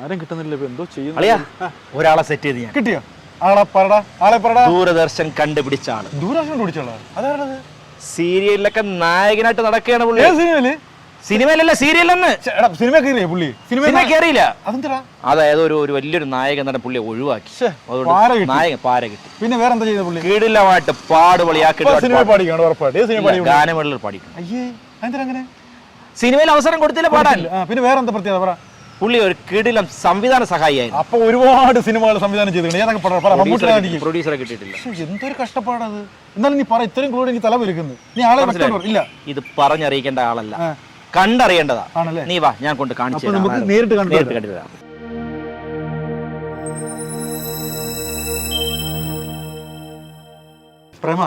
ആരും കിട്ടുന്നില്ല ഇപ്പൊ എന്തോ ചെയ്യുന്നു? ഒരാളെ സെറ്റ് ചെയ്ത് ഞാൻ. കിട്ടിയോ? ആളെ പറടാ ആളെ പറടാ. ദൂരദർശൻ കണ്ടുപിടിച്ച ആൾ ദൂരാഷ്ട്രം പിടിച്ചോളാ അതാണത് സീരിയലിലൊക്കെ നായകനായിട്ട് നടക്കുകയാണ് പുള്ളി. സിനിമയിൽ? സിനിമയിലല്ല സീരിയലെന്ന്. സിനിമ കയറിയേ പുള്ളി? സിനിമ കയറിയില്ല. അതെന്താ അതായത് ഒരു ഒരു വലിയൊരു നായകൻ തന്നെ പുള്ളിയെ ഒഴിവാക്കി. അതുകൊണ്ട് നായകൻ പാര കിട്ടി. പിന്നെ വേറെ എന്താ ചെയ്യുന്നത് പുള്ളി? കീടിലമായിട്ട് പാടുപൊളിയാക്കി ഗാനമേളിൽ പാടിക്കാണ് ഉറപ്പായിട്ട്? ഏത് സിനിമ പാടി പുള്ളി? ഗാനമേളയിൽ അയ്യേ അതെന്താ അങ്ങനെ? സിനിമയിൽ അവസരം കൊടുത്തില്ല പാടാൻ. പിന്നെ വേറെ എന്താ പ്രത്യേകത? പറ. പുള്ളി ഒരു കിടിലം സംവിധാന സഹായിയായിരുന്നു. അപ്പൊ ഒരുപാട് സിനിമകൾ സംവിധാനം ചെയ്തിട്ടുണ്ട്. പ്രൊഡ്യൂസറെ കിട്ടിയിട്ടില്ല എന്തൊരു കഷ്ടപ്പാടത്. എന്നാലും നീ പറ ഇത്രയും എനിക്ക് നീ ആളെ ഇല്ല. ഇത് പറഞ്ഞറിയിക്കേണ്ട ആളല്ല. കണ്ടറിയേണ്ടതാ. നീ വാ ഞാൻ കൊണ്ട് കാണിച്ചു തരാം. നമുക്ക് നേരിട്ട് പ്രേമ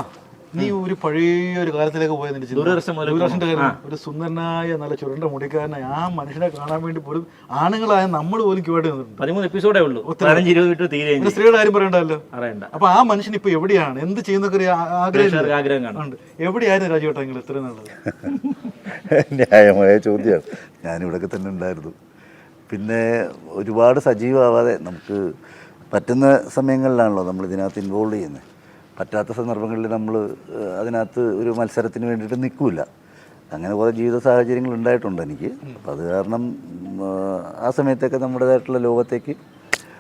നീ ഒരു പഴയ ഒരു കാലത്തിലേക്ക് പോയത്. ദൂരദർശൻ ദൂരദർശന്റെ ഒരു സുന്ദരനായ നല്ല ചുരുണ്ട മുടിക്കാരനായ ആ മനുഷ്യനെ കാണാൻ വേണ്ടി പോലും ആണുങ്ങളായ നമ്മൾ പോലും ക്യൂട്ട് നിന്നിട്ടുണ്ട്. പതിമൂന്ന് എപ്പിസോഡേ ഉള്ളൂ. സ്ത്രീയുടെ കാര്യം പറയണ്ടല്ലോ? അറിയണ്ട അപ്പൊ ആ മനുഷ്യൻ ഇപ്പൊ എവിടെയാണ്? എന്ത് ചെയ്യുന്ന ആഗ്രഹം ആഗ്രഹം എവിടെയായിരുന്നു രാജുവേട്ടാ നിങ്ങൾ ഇത്രയും നല്ലത് ന്യായമായ ചോദ്യമാണ് ഞാനിവിടെയൊക്കെ തന്നെ ഉണ്ടായിരുന്നു. പിന്നെ ഒരുപാട് സജീവമാവാതെ നമുക്ക് പറ്റുന്ന സമയങ്ങളിലാണല്ലോ നമ്മൾ ഇതിനകത്ത് ഇൻവോൾവ് ചെയ്യുന്നത്. പറ്റാത്ത സന്ദർഭങ്ങളിൽ നമ്മൾ അതിനകത്ത് ഒരു മത്സരത്തിന് വേണ്ടിയിട്ട് നിൽക്കില്ല അങ്ങനെ കുറേ ജീവിത സാഹചര്യങ്ങൾ ഉണ്ടായിട്ടുണ്ട് എനിക്ക്. അപ്പം അത് കാരണം ആ സമയത്തൊക്കെ നമ്മുടേതായിട്ടുള്ള ലോകത്തേക്ക്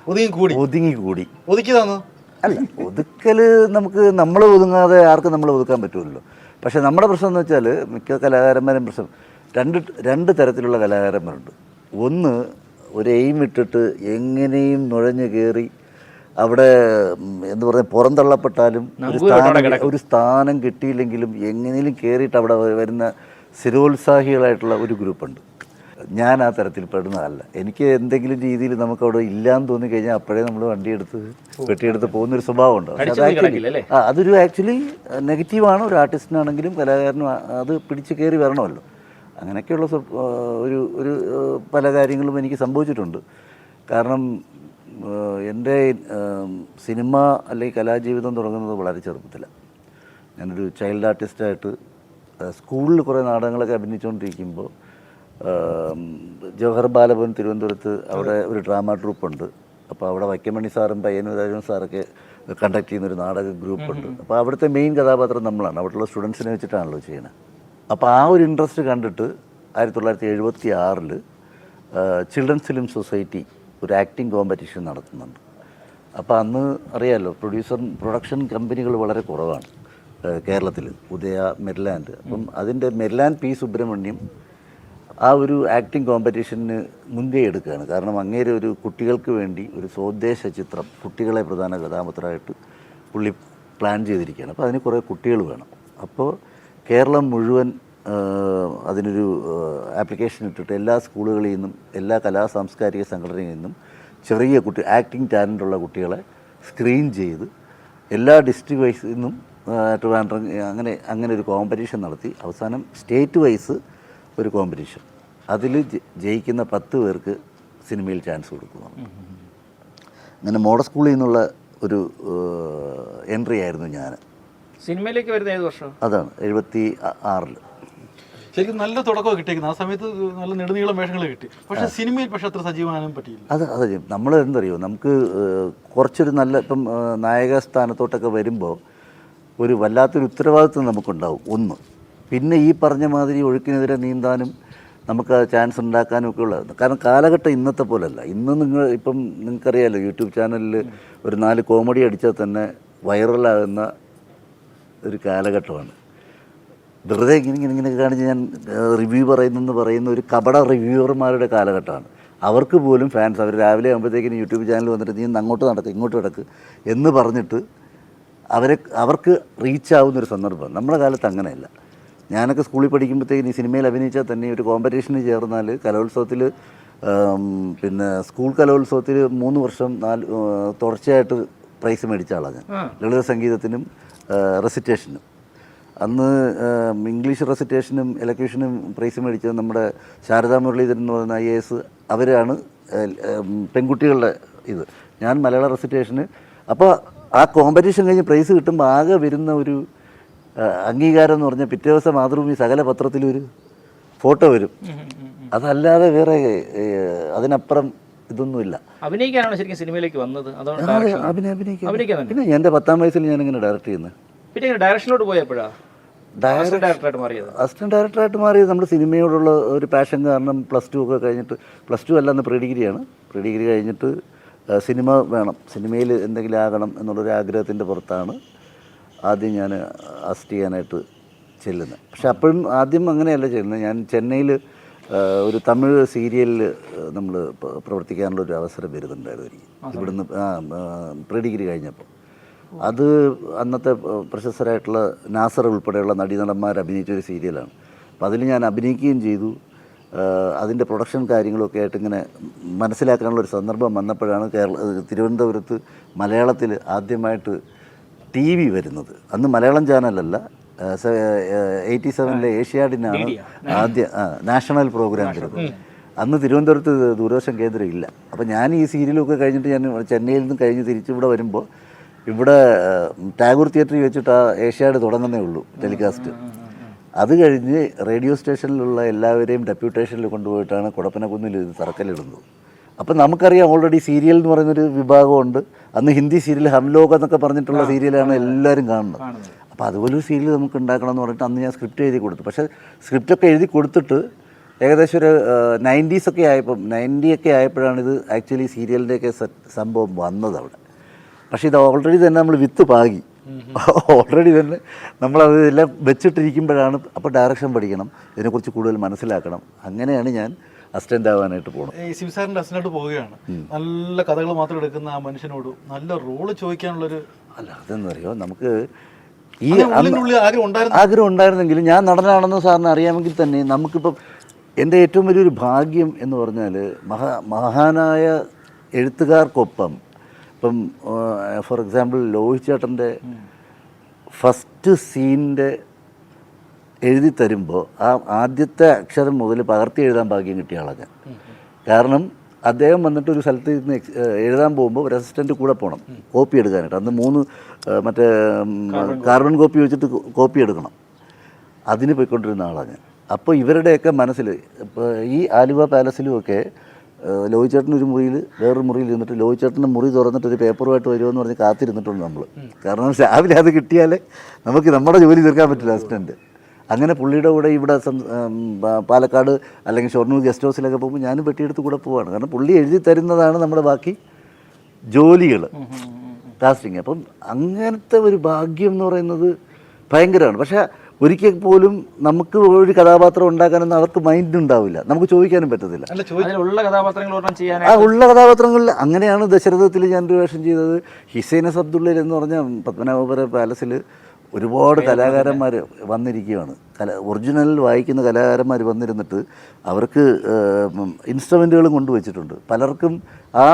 ഒതുങ്ങിക്കൂടി ഒതുങ്ങിക്കൂടി ഒതുക്കി തന്നു അല്ല ഒതുക്കൽ നമുക്ക് നമ്മൾ ഒതുങ്ങാതെ ആർക്കും നമ്മൾ ഒതുക്കാൻ പറ്റുമല്ലോ പക്ഷേ നമ്മുടെ പ്രശ്നം എന്ന് വെച്ചാൽ മിക്ക കലാകാരന്മാരും പ്രശ്നം രണ്ട് രണ്ട് തരത്തിലുള്ള കലാകാരന്മാരുണ്ട്. ഒന്ന് ഒരു എയിം ഇട്ടിട്ട് എങ്ങനെയും നുഴഞ്ഞു കയറി അവിടെ എന്ന് എന്ത് പറയുക പുറന്തള്ളപ്പെട്ടാലും ഒരു സ്ഥാനം ഒരു സ്ഥാനം കിട്ടിയില്ലെങ്കിലും എങ്ങനെയും കയറിയിട്ട് അവിടെ വരുന്ന സ്ഥിരോത്സാഹികളായിട്ടുള്ള ഒരു ഗ്രൂപ്പുണ്ട്. ഞാൻ ആ തരത്തിൽ പെടുന്നതല്ല. എനിക്ക് എന്തെങ്കിലും രീതിയിൽ നമുക്ക് അവിടെ ഇല്ലാന്ന് തോന്നി കഴിഞ്ഞാൽ അപ്പോഴേ നമ്മൾ വണ്ടിയെടുത്ത് കെട്ടിയെടുത്ത് പോകുന്ന ഒരു സ്വഭാവമുണ്ട്. ആ, അതൊരു ആക്ച്വലി നെഗറ്റീവാണ്. ഒരു ആർട്ടിസ്റ്റിനാണെങ്കിലും കലാകാരനും അത് പിടിച്ച് കയറി വരണമല്ലോ. അങ്ങനെയൊക്കെയുള്ള ഒരു ഒരു പല കാര്യങ്ങളും എനിക്ക് സംഭവിച്ചിട്ടുണ്ട്. കാരണം എന്റെ സിനിമ അല്ലെങ്കിൽ കലാജീവിതം തുടങ്ങുന്നത് വളരെ ചെറുപ്പത്തിലാണ് ഞാനൊരു ചൈൽഡ് ആർട്ടിസ്റ്റായിട്ട് സ്കൂളിൽ കുറേ നാടകങ്ങളൊക്കെ അഭിനയിച്ചുകൊണ്ടിരിക്കുമ്പോൾ ജവഹർ ബാലഭവൻ തിരുവനന്തപുരത്ത് അവിടെ ഒരു ഡ്രാമ ട്രൂപ്പുണ്ട് അപ്പോൾ അവിടെ വൈക്കമണി സാറും പയ്യനുരാജും സാറൊക്കെ കണ്ടക്ട് ചെയ്യുന്ന ഒരു നാടക ഗ്രൂപ്പുണ്ട് അപ്പോൾ അവിടുത്തെ മെയിൻ കഥാപാത്രം നമ്മളാണ്. അവിടെയുള്ള സ്റ്റുഡൻസിനെ വെച്ചിട്ടാണല്ലോ ചെയ്യുന്നത് അപ്പോൾ ആ ഒരു ഇൻട്രസ്റ്റ് കണ്ടിട്ട് ആയിരത്തി തൊള്ളായിരത്തി എഴുപത്തി ആറിൽ ചിൽഡ്രൻസ് ഫിലിം സൊസൈറ്റി ഒരു ആക്ടിങ് കോമ്പറ്റീഷൻ നടത്തുന്നുണ്ട്. അപ്പോൾ അന്ന് അറിയാമല്ലോ പ്രൊഡ്യൂസർ പ്രൊഡക്ഷൻ കമ്പനികൾ വളരെ കുറവാണ് കേരളത്തിൽ ഉദയ മെരിലാൻഡ്. അപ്പം അതിന്റെ മെരിലാൻഡ് പി സുബ്രഹ്മണ്യം ആ ഒരു ആക്ടിംഗ് കോമ്പറ്റീഷന് മുൻകൈ എടുക്കുകയാണ്. കാരണം അങ്ങേരെ ഒരു കുട്ടികൾക്ക് വേണ്ടി ഒരു സ്വദേശ ചിത്രം കുട്ടികളെ പ്രധാന കഥാപാത്രമായിട്ട് പുള്ളി പ്ലാൻ ചെയ്തിരിക്കുകയാണ്. അപ്പോൾ അതിന് കുറേ കുട്ടികൾ വേണം. അപ്പോൾ കേരളം മുഴുവൻ അതിനൊരു ആപ്ലിക്കേഷൻ ഇട്ടിട്ട് എല്ലാ സ്കൂളുകളിൽ നിന്നും എല്ലാ കലാ സാംസ്കാരിക സംഘടനയിൽ നിന്നും ചെറിയ കുട്ടി ആക്ടിങ് ടാലന്റുള്ള കുട്ടികളെ സ്ക്രീൻ ചെയ്ത് എല്ലാ ഡിസ്ട്രിക്ട് വൈസിൽ നിന്നും ട്രിവാൻഡ്രം അങ്ങനെ അങ്ങനെ ഒരു കോമ്പറ്റീഷൻ നടത്തി. അവസാനം സ്റ്റേറ്റ് വൈസ് ഒരു കോമ്പറ്റീഷൻ അതിൽ ജയിക്കുന്ന പത്ത് പേർക്ക് സിനിമയിൽ ചാൻസ് കൊടുക്കുന്നു. അങ്ങനെ മോഡൽ സ്കൂളിൽ നിന്നുള്ള ഒരു എൻട്രി ആയിരുന്നു ഞാൻ സിനിമയിലേക്ക് വരുന്ന ഏത് വർഷം? അതാണ് എഴുപത്തി ആറിൽ ശരിക്കും നല്ല തുടക്കമൊക്കെ കിട്ടിയിരിക്കുന്നത് ആ സമയത്ത് നല്ല നെടുനീളം വേഷങ്ങൾ കിട്ടി. പക്ഷെ സിനിമയിൽ പക്ഷെ അത്ര സജീവമാനും പറ്റിയില്ല. അത് അത് നമ്മൾ എന്തറിയോ നമുക്ക് കുറച്ചൊരു നല്ല ഇപ്പം നായക സ്ഥാനത്തോട്ടൊക്കെ വരുമ്പോൾ ഒരു വല്ലാത്തൊരു ഉത്തരവാദിത്വം നമുക്കുണ്ടാവും. ഒന്ന്. പിന്നെ ഈ പറഞ്ഞ മാതിരി ഒഴുക്കിനെതിരെ നീന്താനും നമുക്ക് ചാൻസ് ഉണ്ടാക്കാനും ഒക്കെ ഉള്ളത് കാരണം കാലഘട്ടം ഇന്നത്തെ പോലല്ല. ഇന്ന് നിങ്ങൾ ഇപ്പം നിങ്ങൾക്കറിയാമല്ലോ യൂട്യൂബ് ചാനലിൽ ഒരു നാല് കോമഡി അടിച്ചാൽ തന്നെ വൈറലാകുന്ന ഒരു കാലഘട്ടമാണ്. വെറുതെ ഇങ്ങനെ ഇങ്ങനെ ഇങ്ങനെ കാണിച്ച് ഞാൻ റിവ്യൂ പറയുന്നെന്ന് പറയുന്ന ഒരു കപട റിവ്യൂവർമാരുടെ കാലഘട്ടമാണ്. അവർക്ക് പോലും ഫാൻസ് അവർ രാവിലെ ആകുമ്പോഴത്തേക്കിന് യൂട്യൂബ് ചാനൽ വന്നിട്ട് നീ അങ്ങോട്ട് നടക്ക് ഇങ്ങോട്ട് കിടക്ക് എന്ന് പറഞ്ഞിട്ട് അവരെ അവർക്ക് റീച്ച് ആവുന്ന ഒരു സന്ദർഭം നമ്മുടെ കാലത്ത് അങ്ങനെയല്ല. ഞാനൊക്കെ സ്കൂളിൽ പഠിക്കുമ്പോഴത്തേക്കിന് ഈ സിനിമയിൽ അഭിനയിച്ചാൽ തന്നെ ഒരു കോമ്പറ്റീഷന് ചേർന്നാൽ കലോത്സവത്തിൽ പിന്നെ സ്കൂൾ കലോത്സവത്തിൽ മൂന്ന് വർഷം നാല് തുടർച്ചയായിട്ട് പ്രൈസ് മേടിച്ച ആളാണ് ഞാൻ. ലളിത സംഗീതത്തിനും റെസിറ്റേഷനും അന്ന് ഇംഗ്ലീഷ് റെസിറ്റേഷനും എലക്യൂഷനും പ്രൈസ് മേടിച്ചത് നമ്മുടെ ശാരദാ മുരളീധരൻ എന്ന് പറയുന്ന ഐ എ എസ് അവരാണ് പെൺകുട്ടികളുടെ ഇത്. ഞാൻ മലയാള റെസിറ്റേഷന് അപ്പോൾ ആ കോമ്പറ്റീഷൻ കഴിഞ്ഞ് പ്രൈസ് കിട്ടുമ്പോൾ ആകെ വരുന്ന ഒരു അംഗീകാരം എന്ന് പറഞ്ഞാൽ പിറ്റേ ദിവസം മാതൃഭൂമി സകല പത്രത്തിലൊരു ഫോട്ടോ വരും. അതല്ലാതെ വേറെ അതിനപ്പുറം ഇതൊന്നുമില്ല. അഭിനയിക്കാനാണ് ശരിക്കും സിനിമയിലേക്ക് വന്നത്? അഭിനയിക്കാൻ. പിന്നെ എന്റെ പത്താം വയസ്സിൽ ഞാനിങ്ങനെ ഡയറക്റ്റ് ചെയ്യുന്നത്. പിന്നെ ഡയറക്ഷനോട് ഡയറക്ഷനിലോട്ട് പോയപ്പോഴാ? ഡയറക്റ്റ് ഡയറക്ടറായിട്ട് മാറിയത് അസിസ്റ്റന്റ് ഡയറക്ടറായിട്ട് മാറിയത്. നമ്മുടെ സിനിമയോടുള്ള ഒരു പാഷൻ കാരണം പ്ലസ് ടു ഒക്കെ കഴിഞ്ഞിട്ട് പ്ലസ് ടു അല്ലാന്ന് പ്രീ ഡിഗ്രിയാണ് പ്രീ ഡിഗ്രി കഴിഞ്ഞിട്ട് സിനിമ വേണം. സിനിമയിൽ എന്തെങ്കിലും ആകണം എന്നുള്ളൊരു ആഗ്രഹത്തിന്റെ പുറത്താണ് ആദ്യം ഞാൻ അസിസ്റ്റ് ചെയ്യാനായിട്ട് ചെല്ലുന്നത്. പക്ഷെ അപ്പോഴും ആദ്യം അങ്ങനെയല്ല ചെല്ലുന്നത് ഞാൻ ചെന്നൈയിൽ ഒരു തമിഴ് സീരിയലിൽ നമ്മൾ പ്രവർത്തിക്കാനുള്ള ഒരു അവസരം വരുന്നുണ്ടായിരുന്നു എനിക്ക്. ഇവിടുന്ന് പ്രീ ഡിഗ്രി കഴിഞ്ഞപ്പോൾ. അത് അന്നത്തെ പ്രശസ്തരായിട്ടുള്ള നാസർ ഉൾപ്പെടെയുള്ള നടീനടന്മാർ അഭിനയിച്ച ഒരു സീരിയലാണ്. അപ്പോൾ അതിൽ ഞാൻ അഭിനയിക്കുകയും ചെയ്തു. അതിന്റെ പ്രൊഡക്ഷൻ കാര്യങ്ങളൊക്കെ ആയിട്ട് ഇങ്ങനെ മനസ്സിലാക്കാനുള്ള ഒരു സന്ദർഭം വന്നപ്പോഴാണ് കേരള തിരുവനന്തപുരത്ത് മലയാളത്തിൽ ആദ്യമായിട്ട് ടി വി വരുന്നത്. അന്ന് മലയാളം ചാനലല്ല. എയ്റ്റി സെവനിലെ ഏഷ്യാഡിനാണ് ആദ്യ നാഷണൽ പ്രോഗ്രാം വരുന്നത്. അന്ന് തിരുവനന്തപുരത്ത് ദൂരദർശൻ കേന്ദ്രം ഇല്ല അപ്പോൾ ഞാൻ ഈ സീരിയലൊക്കെ കഴിഞ്ഞിട്ട് ഞാൻ ചെന്നൈയിൽ നിന്ന് കഴിഞ്ഞ് തിരിച്ചിവിടെ വരുമ്പോൾ ഇവിടെ ടാഗൂർ തിയേറ്ററിൽ വെച്ചിട്ട് ആ ഏഷ്യാഡ് തുടങ്ങുന്നേ ഉള്ളൂ ടെലികാസ്റ്റ്. അത് കഴിഞ്ഞ് റേഡിയോ സ്റ്റേഷനിലുള്ള എല്ലാവരെയും ഡെപ്യൂട്ടേഷനിൽ കൊണ്ടുപോയിട്ടാണ് കുടപ്പനക്കുന്നിൽ ഇത് തറക്കല്ലിടുന്നത്. അപ്പം നമുക്കറിയാം ഓൾറെഡി സീരിയൽ എന്ന് പറയുന്നൊരു വിഭാഗമുണ്ട്. അന്ന് ഹിന്ദി സീരിയൽ ഹംലോക എന്നൊക്കെ പറഞ്ഞിട്ടുള്ള സീരിയലാണ് എല്ലാവരും കാണുന്നത്. അപ്പോൾ അതുപോലൊരു സീരിയൽ നമുക്ക് ഉണ്ടാക്കണം എന്ന് പറഞ്ഞിട്ട് അന്ന് ഞാൻ സ്ക്രിപ്റ്റ് എഴുതി കൊടുത്തു. പക്ഷേ സ്ക്രിപ്റ്റൊക്കെ എഴുതി കൊടുത്തിട്ട് ഏകദേശം ഒരു നയന്റീസൊക്കെ ആയപ്പം നയന്റി ഒക്കെ ആയപ്പോഴാണ് ഇത് ആക്ച്വലി സീരിയലിന്റെയൊക്കെ സംഭവം വന്നത് അവിടെ. പക്ഷേ ഇത് ഓൾറെഡി തന്നെ നമ്മൾ വിത്ത് പാകി. ഓൾറെഡി തന്നെ നമ്മളത് എല്ലാം വെച്ചിട്ടിരിക്കുമ്പോഴാണ് അപ്പോൾ ഡയറക്ഷൻ പഠിക്കണം. ഇതിനെക്കുറിച്ച് കൂടുതൽ മനസ്സിലാക്കണം. അങ്ങനെയാണ് ഞാൻ അസിസ്റ്റന്റ് ആവാനായിട്ട് പോകണം ഈ ശിവസാറിന്റെ അസിസ്റ്റന്റായിട്ട് പോവുകയാണ്. നല്ല കഥകൾ മാത്രം എടുക്കുന്ന ആ മനുഷ്യനോട് നല്ല റോൾ ചോദിക്കാനുള്ളൊരു അല്ല അതെന്ന് അതെന്നറിയോ? നമുക്ക് ഈ ആഗ്രഹം ഉണ്ടായിരുന്നെങ്കിലും ഞാൻ നടനാണെന്ന് സാറിന് അറിയാമെങ്കിൽ തന്നെ നമുക്കിപ്പം എന്റെ ഏറ്റവും വലിയൊരു ഭാഗ്യം എന്ന് പറഞ്ഞാൽ മഹാ മഹാനായ എഴുത്തുകാർക്കൊപ്പം ഇപ്പം ഫോർ എക്സാമ്പിൾ ലോഹിത് ചേട്ടന്റെ ഫസ്റ്റ് സീനിന്റെ എഴുതി തരുമ്പോൾ ആ ആദ്യത്തെ അക്ഷരം മുതൽ പകർത്തി എഴുതാൻ ഭാഗ്യം കിട്ടിയ ആളാണ് ഞാൻ. കാരണം അദ്ദേഹം വന്നിട്ട് ഒരു സ്ഥലത്ത് ഇരുന്ന് എഴുതാൻ പോകുമ്പോൾ ഒരു അസിസ്റ്റന്റ് കൂടെ പോകണം കോപ്പി എടുക്കാനായിട്ട്. അന്ന് മൂന്ന് മറ്റേ കാർബൺ കോപ്പി വെച്ചിട്ട് കോപ്പി എടുക്കണം. അതിന് പോയിക്കൊണ്ടിരുന്ന ആളാണ് ഞാൻ. അപ്പോൾ ഇവരുടെയൊക്കെ മനസ്സിൽ ഇപ്പോൾ ഈ ആലുവ പാലസിലും ഒക്കെ ഏഹ് ലോഹിച്ചേട്ടൻ ഒരു മുറിയിൽ വേറൊരു മുറിയിൽ ഇരുന്നിട്ട് ലോഹിച്ചേട്ടന്റെ മുറി തുറന്നിട്ട് ഒരു പേപ്പറുമായിട്ട് വരുമെന്ന് പറഞ്ഞ് കാത്തിരുന്നിട്ടുണ്ട് നമ്മൾ കാരണം രാവിലെ അത് കിട്ടിയാലേ നമുക്ക് നമ്മുടെ ജോലി തീർക്കാൻ പറ്റില്ല അസിസ്റ്റന്റ് അങ്ങനെ പുള്ളിയുടെ കൂടെ ഇവിടെ പാലക്കാട് അല്ലെങ്കിൽ ഷൊർണൂർ ഗസ്റ്റ് ഹൗസിലൊക്കെ പോകുമ്പോൾ ഞാനും പെട്ടിയെടുത്ത് കൂടെ പോവാണ്. കാരണം പുള്ളി എഴുതി തരുന്നതാണ് നമ്മുടെ ബാക്കി ജോലികൾ കാസ്റ്റിങ് അപ്പം അങ്ങനത്തെ ഒരു ഭാഗ്യം എന്ന് പറയുന്നത് ഭയങ്കരമാണ്. പക്ഷേ ഒരിക്കൽ പോലും നമുക്ക് ഒരു കഥാപാത്രം ഉണ്ടാക്കാനൊന്നും അവർക്ക് മൈൻഡ് ഉണ്ടാവില്ല. നമുക്ക് ചോദിക്കാനും പറ്റത്തില്ല. ആ ഉള്ള കഥാപാത്രങ്ങളിൽ അങ്ങനെയാണ് ദശരഥത്തിൽ ഞാനൊരു വേഷം ചെയ്തത്. ഹിസൈനസ് അബ്ദുള്ളയിൽ എന്ന് പറഞ്ഞ പത്മനാഭപുര പാലസിൽ ഒരുപാട് കലാകാരന്മാർ വന്നിരിക്കുകയാണ്. കല ഒറിജിനൽ വായിക്കുന്ന കലാകാരന്മാർ വന്നിരുന്നിട്ട് അവർക്ക് ഇൻസ്ട്രുമെന്റുകളും കൊണ്ടുവച്ചിട്ടുണ്ട് പലർക്കും ആ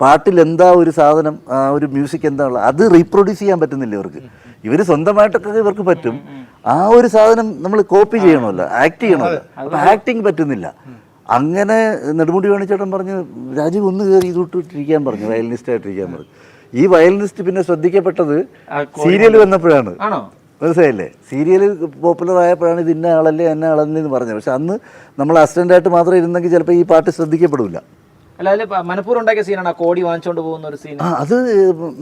പാട്ടിൽ എന്താ ഒരു സാധനം ആ ഒരു മ്യൂസിക് എന്താ ഉള്ളത് അത് റീപ്രൊഡ്യൂസ് ചെയ്യാൻ പറ്റുന്നില്ല ഇവർക്ക്. ഇവർ സ്വന്തമായിട്ടൊക്കെ ഇവർക്ക് പറ്റും. ആ ഒരു സാധനം നമ്മൾ കോപ്പി ചെയ്യണമല്ലോ ആക്ട് ചെയ്യണമല്ലോ. അപ്പം ആക്ടിങ് പറ്റുന്നില്ല. അങ്ങനെ നെടുമുടി വേണിച്ചേട്ടൻ പറഞ്ഞു രാജീവ് ഒന്ന് കയറി ഇത് പറഞ്ഞു വയലിനിസ്റ്റ് ആയിട്ടിരിക്കാൻ പറഞ്ഞു. ഈ വയലിനിസ്റ്റ് പിന്നെ ശ്രദ്ധിക്കപ്പെട്ടത് സീരിയൽ വന്നപ്പോഴാണ്. മനസ്സിലായില്ലേ? സീരിയൽ പോപ്പുലർ ആയപ്പോഴാണ് ഇത് ഇന്ന ആളല്ലേ എന്ന ആളല്ലേ എന്ന് പറഞ്ഞത്. പക്ഷെ അന്ന് നമ്മൾ അസിസ്റ്റന്റായിട്ട് മാത്രം ഇരുന്നെങ്കിൽ ചിലപ്പോൾ ഈ പാട്ട് ശ്രദ്ധിക്കപ്പെടില്ല അല്ല അതിൽ മനഃപൂർവം ഉണ്ടാക്കിയ സീനാണ് ആ കോടി വാങ്ങിച്ചോണ്ട് പോകുന്ന ഒരു സീൻ അത്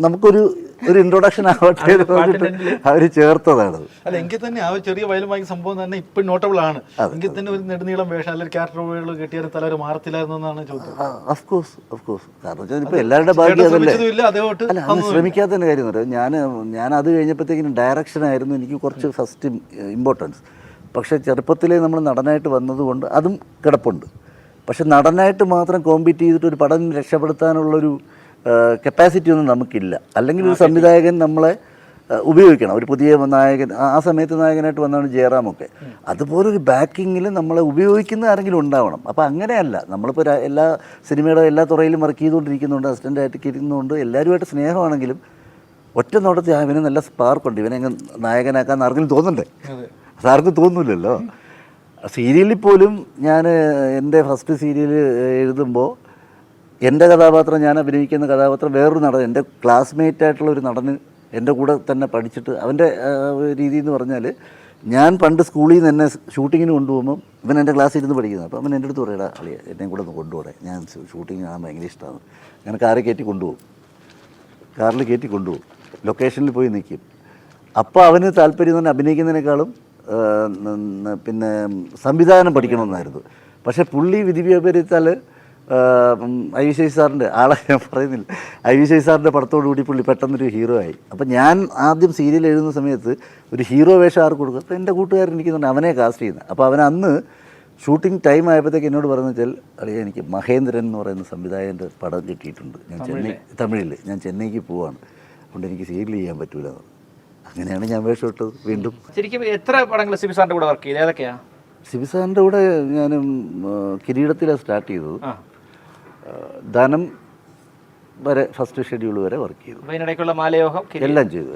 നമുക്കൊരു ഒരു ഇൻട്രൊഡക്ഷൻ ആവട്ടെ എന്ന് അവർ ചേർത്തതാണ്. അല്ല എങ്കിൽ തന്നെ ആ ഒരു ചെറിയ വയലും വാങ്ങിയ സംഭവം തന്നെ ഇപ്പം നോട്ടബിൾ ആണ്. എങ്കിൽ തന്നെ ഒരു നെടുനീളം വേഷം അല്ലെങ്കിൽ ക്യാരക്ടർ റോളുകൾ കിട്ടിയാലും ഒരു മാറത്തില്ലായിരുന്നു എന്നാണ് ചോദ്യം. ഓഫ് കോഴ്സ് ഓഫ് കോഴ്സ് കാരണം വെച്ചാൽ ഇപ്പോൾ എല്ലാവരുടെ ഭാഗ്യം അതല്ലേ. അല്ല അത് ശ്രമിക്കാത്തതിന്റെ കാര്യം പറയാം. ഞാൻ ഞാൻ അത് കഴിഞ്ഞപ്പോഴത്തേക്കിനും ഡയറക്ഷനായിരുന്നു എനിക്ക് കുറച്ച് ഫസ്റ്റ് ഇമ്പോർട്ടൻസ് പക്ഷെ ചെറുപ്പത്തിലേ നമ്മൾ നടനായിട്ട് വന്നതുകൊണ്ട് അതും കിടപ്പുണ്ട്. പക്ഷെ നടനായിട്ട് മാത്രം കോമ്പീറ്റ് ചെയ്തിട്ട് ഒരു പടം രക്ഷപ്പെടുത്താനുള്ളൊരു കപ്പാസിറ്റി ഒന്നും നമുക്കില്ല. അല്ലെങ്കിൽ ഒരു സംവിധായകൻ നമ്മളെ ഉപയോഗിക്കണം. ഒരു പുതിയ നായകൻ ആ സമയത്ത് നായകനായിട്ട് വന്നാണ് ജയറാമൊക്കെ. അതുപോലെ ഒരു ബാക്കിങ്ങിൽ നമ്മളെ ഉപയോഗിക്കുന്ന ആരെങ്കിലും ഉണ്ടാവണം. അപ്പോൾ അങ്ങനെയല്ല. നമ്മളിപ്പോൾ എല്ലാ സിനിമയുടെ എല്ലാ തുറയിലും വർക്ക് ചെയ്തുകൊണ്ടിരിക്കുന്നുണ്ട് അസിസ്റ്റന്റായിട്ട് ഇരുന്നുകൊണ്ട് എല്ലാവരുമായിട്ട് സ്നേഹമാണെങ്കിലും ഒറ്റ നോട്ടത്തിൽ ആ ഇവന് നല്ല സ്പാർക്കുണ്ട് ഇവനെ നായകനാക്കാൻ ആർക്കും തോന്നണ്ടേ അതാർക്കും തോന്നില്ലല്ലോ. സീരിയലിൽ പോലും ഞാൻ എന്റെ ഫസ്റ്റ് സീരിയൽ എഴുതുമ്പോൾ എന്റെ കഥാപാത്രം ഞാൻ അഭിനയിക്കുന്ന കഥാപാത്രം വേറൊരു നടൻ എന്റെ ക്ലാസ്മേറ്റ് ആയിട്ടുള്ള ഒരു നടന് എന്റെ കൂടെ തന്നെ പഠിച്ചിട്ട് അവന്റെ രീതി എന്ന് പറഞ്ഞാൽ ഞാൻ പണ്ട് സ്കൂളിൽ നിന്ന് എന്നെ ഷൂട്ടിങ്ങിന് കൊണ്ടുപോകുമ്പോൾ ഇവൻ എന്റെ ക്ലാസ്സിൽ ഇരുന്ന് പഠിക്കുന്നത് അപ്പോൾ അവൻ എന്റെ അടുത്ത് പറയടാ അളിയ എന്നെ കൂടെ ഒന്ന് കൊണ്ടുപോടെ ഞാൻ ഷൂട്ടിങ് കാണാൻ ഭയങ്കര ഇഷ്ടമാണ് ഞാൻ കാറിൽ കയറ്റി കൊണ്ടുപോകും. കാറിൽ കയറ്റി കൊണ്ടുപോകും. ലൊക്കേഷനിൽ പോയി നിൽക്കും. അപ്പോൾ അവന് താല്പര്യം തന്നെ അഭിനയിക്കുന്നതിനേക്കാളും പിന്നെ സംവിധാനം പഠിക്കണമെന്നായിരുന്നു. പക്ഷെ പുള്ളി വിധിവ്യാപരിത്താൽ ഐ വി ശൈ സാറിന്റെ ആളെ ഞാൻ പറയുന്നില്ല. ഐ വി ശൈ സാറിന്റെ പടത്തോടുകൂടി പുള്ളി പെട്ടെന്നൊരു ഹീറോ ആയി. അപ്പം ഞാൻ ആദ്യം സീരിയൽ എഴുതുന്ന സമയത്ത് ഒരു ഹീറോ വേഷം ആർക്ക് കൊടുക്കും? അപ്പോൾ എന്റെ കൂട്ടുകാരൻ എനിക്ക് തോന്നുന്നു അവനെ കാസ്റ്റ് ചെയ്യുന്നത് അപ്പോൾ അവൻ അന്ന് ഷൂട്ടിംഗ് ടൈം ആയപ്പോഴത്തേക്ക് എന്നോട് പറഞ്ഞു വെച്ചാൽ അറിയാം എനിക്ക് മഹേന്ദ്രൻ എന്ന് പറയുന്ന സംവിധായകന്റെ പടം കിട്ടിയിട്ടുണ്ട്. ഞാൻ ചെന്നൈ തമിഴിൽ ഞാൻ ചെന്നൈക്ക് പോവാണ്. അതുകൊണ്ട് എനിക്ക് സീരിയൽ ചെയ്യാൻ പറ്റൂല എന്ന്. അങ്ങനെയാണ് ഞാൻ വേഷം ഇട്ടത് വീണ്ടും. ശരിക്കും എത്ര പടങ്ങൾ സിബി സാറിന്റെ കൂടെ വർക്ക് ചെയ്ത്? ഏതൊക്കെയാ? ശിവസാറിന്റെ കൂടെ ഞാൻ കിരീടത്തിലാണ് സ്റ്റാർട്ട് ചെയ്തത്. ധനം വരെ ഫസ്റ്റ് ഷെഡ്യൂൾ വരെ വർക്ക് ചെയ്തു. മാലയോഹം. എല്ലാം ചെയ്തു.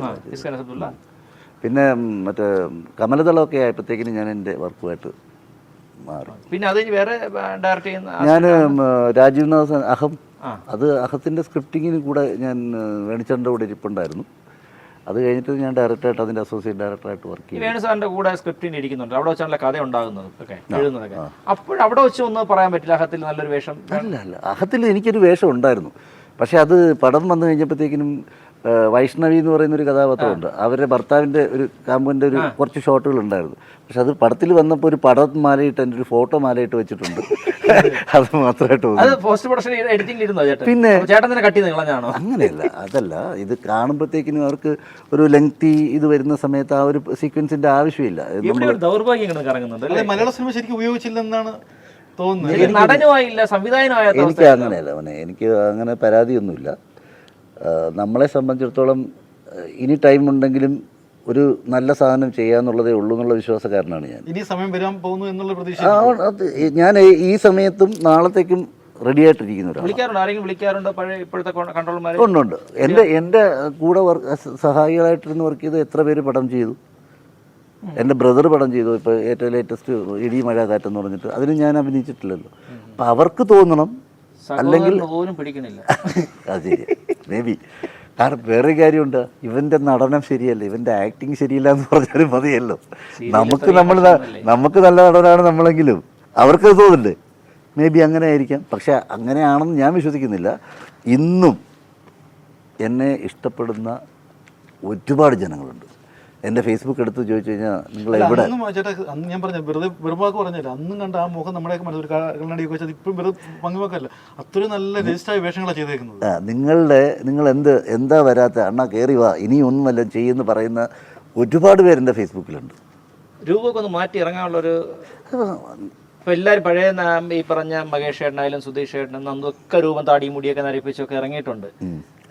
പിന്നെ മറ്റേ കമലദളമൊക്കെ ആയപ്പോഴത്തേക്കിനും ഞാൻ എന്റെ വർക്കുമായിട്ട് മാറി. പിന്നെ അത് വേറെ ഡയറക്ട് ചെയ്യുന്ന ഞാൻ രാജീവ് നാഥൻ അഹം. അത് അഹത്തിന്റെ സ്ക്രിപ്റ്റിങ്ങിന് കൂടെ ഞാൻ വേണിച്ചറിന്റെ കൂടെ ഇരിപ്പുണ്ടായിരുന്നു. അത് കഴിഞ്ഞിട്ട് ഞാൻ ഡയറക്ടറായിട്ട് അതിന്റെ അസോസിയേറ്റ് ഡയറക്ടറായിട്ട് വർക്ക് ചെയ്യും വേണു സാറിന്റെ കൂടെ സ്ക്രിപ്റ്റിന് ഇരിക്കുന്നുണ്ട്. അവിടെ വെച്ചാണല്ലോ കഥ ഉണ്ടാകുന്നത് ഒക്കെ എഴുതുന്നതൊക്കെ. അപ്പോൾ അവിടെ വെച്ച് ഒന്നും പറയാൻ പറ്റില്ല അഹത്തിൽ നല്ലൊരു വേഷം അല്ല അല്ല. അഹത്തിൽ എനിക്കൊരു വേഷം ഉണ്ടായിരുന്നു. പക്ഷെ അത് പടം വന്നു കഴിഞ്ഞപ്പോഴത്തേക്കിനും വൈഷ്ണവി എന്ന് പറയുന്ന ഒരു കഥാപാത്രമുണ്ട് അവരുടെ ഭർത്താവിന്റെ ഒരു കാമ്പുവിന്റെ ഒരു കുറച്ച് ഷോട്ടുകൾ ഉണ്ടായിരുന്നു. പക്ഷെ അത് പടത്തിൽ വന്നപ്പോൾ ഒരു പടം മാലയിട്ട് എന്റെ ഒരു ഫോട്ടോ മാലയിട്ട് വെച്ചിട്ടുണ്ട്. അത് മാത്രമായിട്ട് തോന്നി അത് പോസ്റ്റ് പ്രൊഡക്ഷൻ എഡിറ്റിംഗിൽ ഇരുന്നോ ചേട്ടൻ? പിന്നെ. ചേട്ടൻ തന്നെ കട്ടി അങ്ങനെയല്ല അതല്ല. ഇത് കാണുമ്പോഴത്തേക്കിനും അവർക്ക് ഒരു ലെങ്തി ഇത് വരുന്ന സമയത്ത് ആ ഒരു സീക്വൻസിന്റെ ആവശ്യമില്ല. ദൗർഭാഗ്യം കറങ്ങുന്നുണ്ട് മലയാള സിനിമ ശരിക്കും ഉപയോഗിച്ചില്ലെന്നാണ് തോന്നുന്നത്. എനിക്ക് നടനുമായില്ല സംവിധായകനുമായ എനിക്ക് അങ്ങനെയല്ല അവനെ എനിക്ക് അങ്ങനെ പരാതിയൊന്നുമില്ല. നമ്മളെ സംബന്ധിച്ചിടത്തോളം ഇനി ടൈം ഉണ്ടെങ്കിലും ഒരു നല്ല സാധനം ചെയ്യാന്നുള്ളതേ ഉള്ളൂ എന്നുള്ള വിശ്വാസക്കാരനാണ് ഞാൻ. ഇനി സമയം വരാൻ പോകുന്നു എന്നുള്ള പ്രതീക്ഷ ഞാൻ ഈ സമയത്തും നാളത്തേക്കും റെഡി ആയിട്ടിരിക്കുന്ന ഒരാളാണ് ഉണ്ട് ഉണ്ട്. എന്റെ എന്റെ കൂടെ വർക്ക് സഹായികളായിട്ടിരുന്ന് വർക്ക് ചെയ്ത് എത്ര പേര് പടം ചെയ്തു? എന്റെ ബ്രദർ പടം ചെയ്തു. ഇപ്പോൾ ഏറ്റവും ലേറ്റസ്റ്റ് ഇടി മഴ കാറ്റെന്ന് പറഞ്ഞിട്ട്. അതിന് ഞാൻ അഭിനയിച്ചിട്ടില്ലല്ലോ. അപ്പം അവർക്ക് തോന്നണം. അല്ലെങ്കിൽ അത് ശരി മേ ബി കാരണം വേറെ കാര്യമുണ്ട്. ഇവന്റെ നടനം ശരിയല്ല. ഇവന്റെ ആക്ടിങ് ശരിയില്ല എന്ന് പറഞ്ഞാലും മതിയല്ലോ. നമുക്ക് നമ്മൾ നമുക്ക് നല്ല നടനാണ് നമ്മളെങ്കിലും. അവർക്ക് തോന്നില്ലേ മേ ബി അങ്ങനെ ആയിരിക്കാം പക്ഷെ അങ്ങനെയാണെന്ന് ഞാൻ വിശ്വസിക്കുന്നില്ല. ഇന്നും എന്നെ ഇഷ്ടപ്പെടുന്ന ഒരുപാട് ജനങ്ങളുണ്ട്. എന്റെ ഫേസ്ബുക്ക് എടുത്ത് ചോദിച്ചു കഴിഞ്ഞാൽ നിങ്ങൾ എവിടെ? അന്നും ചേട്ടാ അന്ന് ഞാൻ പറഞ്ഞ വെറുതെ വെറുമാക്ക് പറഞ്ഞില്ല അന്നും കണ്ട ആ മുഖം നമ്മുടെയൊക്കെ മനസ്സിൽ ഒരു കണ്ണടിയൊക്കെ ഇപ്പം വെറുതെ പങ്കുവെക്കല്ല അത്രയും നല്ല രജിസ്റ്റായ വേഷങ്ങളാണ് ചെയ്തേക്കുന്നത്. നിങ്ങളുടെ നിങ്ങൾ എന്ത് എന്താ വരാത്ത അണ്ണാ കയറി വാ ഇനി ഒന്നും അല്ല ചെയ്യുമെന്ന് പറയുന്ന ഒരുപാട് പേര് എന്റെ ഫേസ്ബുക്കിലുണ്ട് രൂപമൊക്കെ ഒന്ന് മാറ്റി ഇറങ്ങാനുള്ളൊരു ഇപ്പൊ എല്ലാവരും പഴയ ഈ പറഞ്ഞ മഹേഷ് ചേട്ടനായാലും സുധീഷ് ചേട്ടനും നന്ദൊക്കെ രൂപം താടി മുടിയൊക്കെ നരപ്പിച്ചൊക്കെ ഇറങ്ങിയിട്ടുണ്ട്.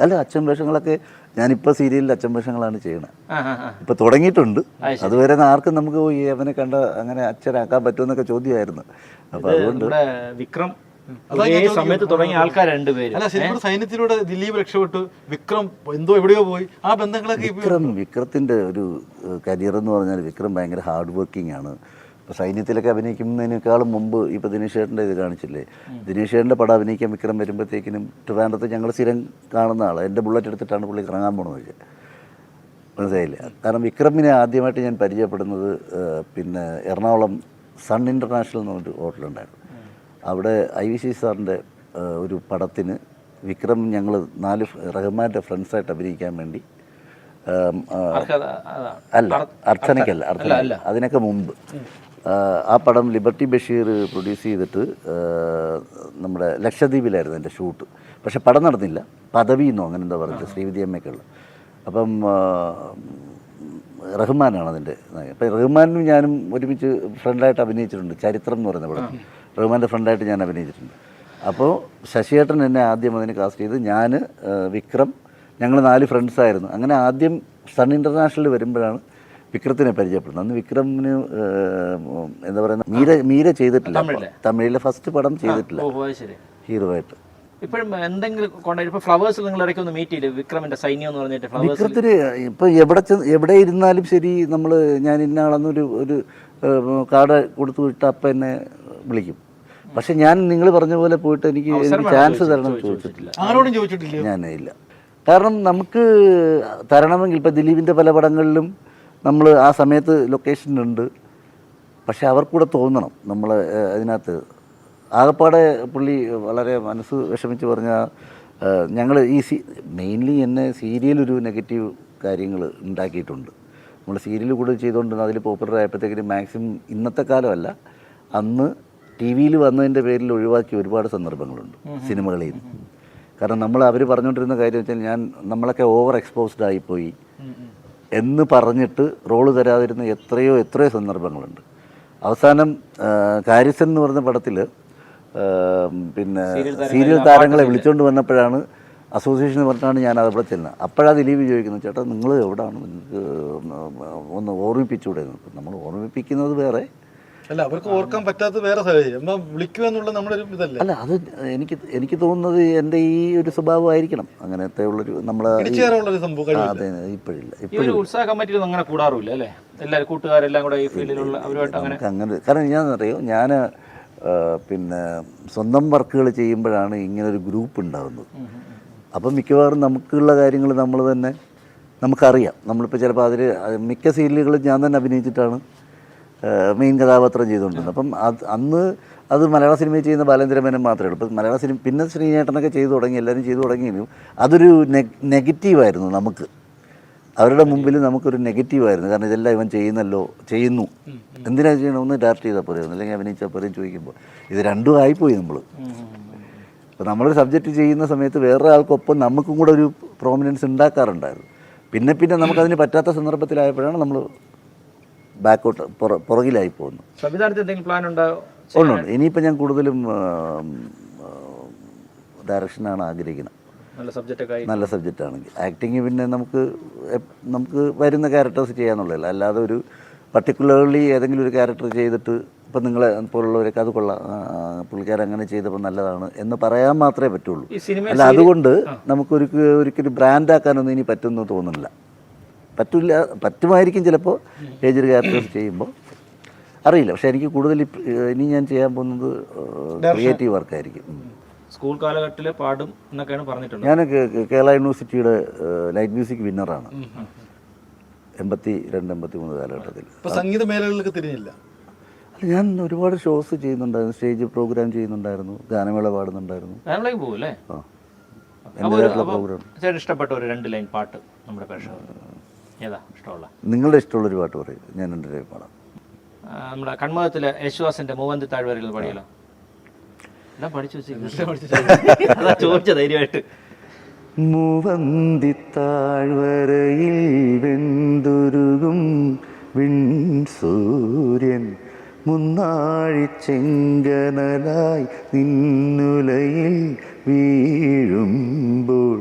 അല്ല അച്ഛൻ വേഷങ്ങളൊക്കെ ഞാനിപ്പോൾ സീരിയലിൽ അച്ഛൻ വേഷങ്ങളാണ് ചെയ്യണത് ഇപ്പൊ തുടങ്ങിയിട്ടുണ്ട്. അതുവരെ ആർക്കും നമുക്ക് പോയി അവനെ കണ്ട അങ്ങനെ അച്ഛനാക്കാൻ പറ്റുമെന്നൊക്കെ ചോദ്യമായിരുന്നു. അപ്പൊ അതുകൊണ്ട് നമ്മുടെ വിക്രം സമയത്ത് തുടങ്ങിയ ആൾക്കാർ രണ്ടുപേര്. അല്ല ശരിക്കും സൈന്യത്തിലൂടെ ദിലീപ് രക്ഷപ്പെട്ടു. വിക്രം എന്തോ എവിടെയോ പോയി. ആ ബന്ധങ്ങളൊക്കെ ഇപ്പൊ വിക്രം വിക്രത്തിന്റെ ഒരു കരിയർ എന്ന് പറഞ്ഞാൽ വിക്രം ഭയങ്കര ഹാർഡ് വർക്കിംഗ് ആണ്. ഇപ്പോൾ സൈന്യത്തിലൊക്കെ അഭിനയിക്കുന്നതിനേക്കാളും മുമ്പ് ഇപ്പോൾ ദിനേശ് ചേട്ടന്റെ ഇത് കാണിച്ചില്ലേ? ദിനേശ് ചേട്ടന്റെ പടം അഭിനയിക്കാൻ വിക്രം വരുമ്പോഴത്തേക്കിനും ട്രിവാൻഡ്രത്ത് ഞങ്ങൾ സ്ഥിരം കാണുന്ന ആൾ എന്റെ ബുള്ളറ്റ് എടുത്തിട്ടാണ് പുള്ളി ഇറങ്ങാൻ പോകണമെന്ന് വെച്ചാൽ മനസ്സിലായില്ല? കാരണം വിക്രമിനെ ആദ്യമായിട്ട് ഞാൻ പരിചയപ്പെടുന്നത് പിന്നെ എറണാകുളം സൺ ഇന്റർനാഷണൽ എന്ന് പറഞ്ഞൊരു ഹോട്ടലുണ്ടായിരുന്നു. അവിടെ ഐ വി സി സാറിന്റെ ഒരു പടത്തിന് വിക്രം ഞങ്ങൾ നാല് റഹ്മാന്റെ ഫ്രണ്ട്സായിട്ട് അഭിനയിക്കാൻ വേണ്ടി അല്ല അർച്ചനയ്ക്കല്ല അർച്ചന അതിനൊക്കെ മുമ്പ്. ആ, പടം ലിബർട്ടി ബഷീർ പ്രൊഡ്യൂസ് ചെയ്തിട്ട് നമ്മുടെ ലക്ഷദ്വീപിലായിരുന്നു എന്റെ ഷൂട്ട്. പക്ഷെ പടം നടന്നില്ല. പദവി എന്നോ അങ്ങനെ എന്താ പറയുന്നത് ശ്രീവിദ്യ അമ്മയ്ക്കുള്ള അപ്പം റഹ്മാനാണ് അതിന്റെ അപ്പം റഹ്മാനും ഞാനും ഒരുമിച്ച് ഫ്രണ്ടായിട്ട് അഭിനയിച്ചിട്ടുണ്ട്. ചരിത്രം എന്ന് പറയുന്ന പടം. റഹ്മാന്റെ ഫ്രണ്ടായിട്ട് ഞാൻ അഭിനയിച്ചിട്ടുണ്ട്. അപ്പോൾ ശശിയേട്ടൻ എന്നെ ആദ്യം അതിന് കാസ്റ്റ് ചെയ്ത് ഞാൻ വിക്രം ഞങ്ങൾ നാല് ഫ്രണ്ട്സായിരുന്നു അങ്ങനെ ആദ്യം സൺ ഇന്റർനാഷണൽ വരുമ്പോഴാണ് വിക്രത്തിനെ പരിചയപ്പെടുന്നത് അന്ന് വിക്രമിന് എന്താ പറയുന്ന മീര മീര ചെയ്തിട്ടില്ല. തമിഴിലെ? ഫസ്റ്റ് പടം ചെയ്തിട്ടില്ല. ഹീറോ ആയിട്ട്. ഇപ്പോഴും എന്തെങ്കിലും കോണ്ടാക്ട് ഇപ്പൊ ഫ്ലവേഴ്സിൽ നിങ്ങൾ ഇടയ്ക്ക് ഒന്ന് മീറ്റ് ചെയ്യില്ലേ? വിക്രമിന്റെ സൈന്യം എന്ന് പറഞ്ഞിട്ട് ഫ്ലവേഴ്സിൽ? വിക്രത്തിന് ഇപ്പൊ എവിടെ എവിടെ ഇരുന്നാലും ശരി നമ്മൾ ഞാൻ ഇന്ന ആളെന്നൊരു ഒരു കാർഡ് കൊടുത്തു വിട്ട് അപ്പം എന്നെ വിളിക്കും. പക്ഷെ ഞാൻ നിങ്ങൾ പറഞ്ഞ പോലെ പോയിട്ട് എനിക്ക് ചാൻസ് തരണം ചോദിച്ചിട്ടില്ല. ആരോടും ചോദിച്ചിട്ടില്ല ഞാനേ ഇല്ല. കാരണം നമുക്ക് തരണമെങ്കിൽ ഇപ്പം ദിലീപിന്റെ പല പടങ്ങളിലും നമ്മൾ ആ സമയത്ത് ലൊക്കേഷനുണ്ട് പക്ഷെ അവർക്കൂടെ തോന്നണം നമ്മൾ അതിനകത്ത്. ആകപ്പാടെ പുള്ളി വളരെ മനസ്സ് വിഷമിച്ച് പറഞ്ഞാൽ ഞങ്ങൾ ഈ സീ മെയിൻലി എന്നെ സീരിയൽ ഒരു നെഗറ്റീവ് കാര്യങ്ങൾ ഉണ്ടാക്കിയിട്ടുണ്ട്. നമ്മൾ സീരിയൽ കൂടുതൽ ചെയ്തുകൊണ്ട് അതിൽ പോപ്പുലർ ആയപ്പോഴത്തേക്കും മാക്സിമം ഇന്നത്തെ കാലമല്ല. അന്ന് ടി വിയിൽ വന്നതിന്റെ പേരിൽ ഒഴിവാക്കിയ ഒരുപാട് സന്ദർഭങ്ങളുണ്ട് സിനിമകളിൽ നിന്ന്. കാരണം നമ്മൾ അവർ പറഞ്ഞുകൊണ്ടിരുന്ന കാര്യം വെച്ചാൽ ഞാൻ നമ്മളൊക്കെ ഓവർ എക്സ്പോസ്ഡ് ആയിപ്പോയി. എന്ന് പറഞ്ഞിട്ട് റോൾ തരാതിരുന്ന എത്രയോ എത്രയോ സന്ദർഭങ്ങളുണ്ട്. അവസാനം കാരിസൻ എന്ന് പറഞ്ഞ പടത്തിൽ പിന്നെ സീരിയൽ താരങ്ങളെ വിളിച്ചുകൊണ്ട് വന്നപ്പോഴാണ് അസോസിയേഷൻ പറഞ്ഞാണ് ഞാൻ അതവിടെ ചെല്ലുന്നത്. അപ്പോഴാണ് ദിലീപ് ചോദിക്കുന്നത് ചേട്ടാ നിങ്ങൾ എവിടെയാണ് നിങ്ങൾക്ക് ഒന്ന് ഓർമ്മിപ്പിച്ചുകൂടെ നമ്മൾ ഓർമ്മിപ്പിക്കുന്നത് വേറെ. അല്ല അവർക്ക് ഓർക്കാൻ പറ്റാത്ത വേറെ സാഹചര്യം. വിളിക്കുക എന്നുള്ള നമ്മുടെ ഒരു ഇതല്ലേ? അല്ല അത് എനിക്ക് എനിക്ക് തോന്നുന്നത് എന്റെ ഈ ഒരു സ്വഭാവമായിരിക്കണം അങ്ങനത്തെ ഉള്ളൊരു നമ്മളെ അതെ ഇപ്പോഴില്ല ഇപ്പോഴും ഒരു ഉത്സാഹ കമ്മിറ്റിയിൽ അങ്ങനെ കൂടാറില്ല അല്ലേ? എല്ലാവരും കൂട്ടുകാരെല്ലാം കൂടെ ഈ ഫീൽഡിലുള്ള അവരുമായിട്ട് അങ്ങനെ അങ്ങനെ കാരണം ഞാൻ അറിയോ ഞാൻ പിന്നെ സ്വന്തം വർക്കുകൾ ചെയ്യുമ്പോഴാണ് ഇങ്ങനെ ഒരു ഗ്രൂപ്പ് ഉണ്ടാകുന്നത് അപ്പം മിക്കവാറും നമുക്കുള്ള കാര്യങ്ങൾ നമ്മൾ തന്നെ നമുക്കറിയാം. നമ്മളിപ്പോൾ ചിലപ്പോൾ അതിൽ മിക്ക സീരിയലുകളും ഞാൻ തന്നെ അഭിനയിച്ചിട്ടാണ് മെയിൻ കഥാപാത്രം ചെയ്തുകൊണ്ടിരുന്നത്. അപ്പം അത് അന്ന് അത് മലയാള സിനിമയിൽ ചെയ്യുന്ന ബാലേന്ദ്രമേനൻ മാത്രമേ ഉള്ളൂ. ഇപ്പം മലയാള സിനിമ പിന്നെ ശ്രീനേട്ടനൊക്കെ ചെയ്തു തുടങ്ങി എല്ലാവരും ചെയ്തു തുടങ്ങിയെങ്കിലും അതൊരു നെഗറ്റീവായിരുന്നു നമുക്ക്. അവരുടെ മുമ്പിൽ നമുക്കൊരു നെഗറ്റീവായിരുന്നു കാരണം ഇതെല്ലാം ഇവൻ ചെയ്യുന്നല്ലോ ചെയ്യുന്നു. എന്തിനാ ചെയ്യണമെന്ന് ഡയറക്റ്റ് ചെയ്താൽ പോരെ. അല്ലെങ്കിൽ അഭിനയിച്ചാൽ പോരെ ചോദിക്കുമ്പോൾ ഇത് രണ്ടും ആയിപ്പോയി നമ്മൾ അപ്പോൾ നമ്മളൊരു സബ്ജക്റ്റ് ചെയ്യുന്ന സമയത്ത് വേറെ ആൾക്കൊപ്പം നമുക്കും കൂടെ ഒരു പ്രോമിനൻസ് ഉണ്ടാക്കാറുണ്ടായിരുന്നു. പിന്നെ പിന്നെ നമുക്കതിന് പറ്റാത്ത സന്ദർഭത്തിലായപ്പോഴാണ് നമ്മൾ ബാക്കോട്ട് പുറ പുറകിലായി പോകുന്നു. സംവിധാനത്തിൽ എന്തെങ്കിലും പ്ലാൻ ഉണ്ടോ? ഉണ്ട് ഇനിയിപ്പോൾ ഞാൻ കൂടുതലും ഡയറക്ഷനാണ് ആഗ്രഹിക്കുന്നത്. നല്ല സബ്ജക്റ്റ് നല്ല സബ്ജക്റ്റ് ആണെങ്കിൽ ആക്ടിങ് പിന്നെ നമുക്ക് നമുക്ക് വരുന്ന ക്യാരക്ടേഴ്സ് ചെയ്യാന്നുള്ളതല്ല. അല്ലാതെ ഒരു പർട്ടിക്കുലർലി ഏതെങ്കിലും ഒരു ക്യാരക്ടർ ചെയ്തിട്ട് ഇപ്പം നിങ്ങളെ പോലുള്ളവരൊക്കെ അത് കൊള്ളാം. പുള്ളിക്കാരൻ അങ്ങനെ ചെയ്തപ്പോൾ നല്ലതാണ് എന്ന് പറയാൻ മാത്രമേ പറ്റുള്ളൂ. അല്ല അതുകൊണ്ട് നമുക്കൊരു ഒരിക്കലും ബ്രാൻഡാക്കാനൊന്നും ഇനി പറ്റുമെന്ന് തോന്നുന്നില്ല. പറ്റില്ല പറ്റുമായിരിക്കും ചിലപ്പോൾ ഏജ് ക്യാരക്ടേഴ്സ് ചെയ്യുമ്പോൾ. അറിയില്ല പക്ഷേ എനിക്ക് കൂടുതൽ ഇനി ഞാൻ ചെയ്യാൻ പോകുന്നത് ക്രിയേറ്റീവ് വർക്കായിരിക്കും. ആയിരിക്കും സ്കൂൾ കാലഘട്ടത്തിൽ പാടും എന്നൊക്കെയാണ് പറഞ്ഞിട്ടുണ്ട് ഞാൻ കേരള യൂണിവേഴ്സിറ്റിയുടെ ലൈറ്റ് മ്യൂസിക് വിന്നറാണ്. എൺപത്തി രണ്ട് എൺപത്തി മൂന്ന് കാലഘട്ടത്തിൽ. സംഗീത മേഖലകളിലേക്ക് തിരിഞ്ഞില്ല? ഞാൻ ഒരുപാട് ഷോസ് ചെയ്യുന്നുണ്ടായിരുന്നു സ്റ്റേജ് പ്രോഗ്രാം ചെയ്യുന്നുണ്ടായിരുന്നു ഗാനമേള പാടുന്നുണ്ടായിരുന്നു. പോകും അല്ലേ ആ. പ്രോഗ്രാം. ഇഷ്ടപ്പെട്ട ഒരു രണ്ട് ലൈൻ പാട്ട് നമ്മുടെ പ്രേക്ഷകർ ഏതാ? ഇഷ്ടമുള്ള? നിങ്ങളുടെ ഇഷ്ടമുള്ളൊരു പാട്ട് പറയും. ഞാൻ എന്റെ പാടാം. നമ്മുടെ കൺമുഖത്തിലെ യേശുദാസിന്റെ മൂവന്തി താഴ്വരയിൽ പാടിയല്ലോ എല്ലാം പഠിച്ചു അതാ ചോദിച്ച ധൈര്യമായിട്ട്. മൂവന്തിത്താഴ്വരയിൽ വെന്തുരുകും വിൺ സൂര്യൻ. മുന്നാഴി ചെങ്കനലായി നിന്നുലയിൽ വീഴുമ്പോൾ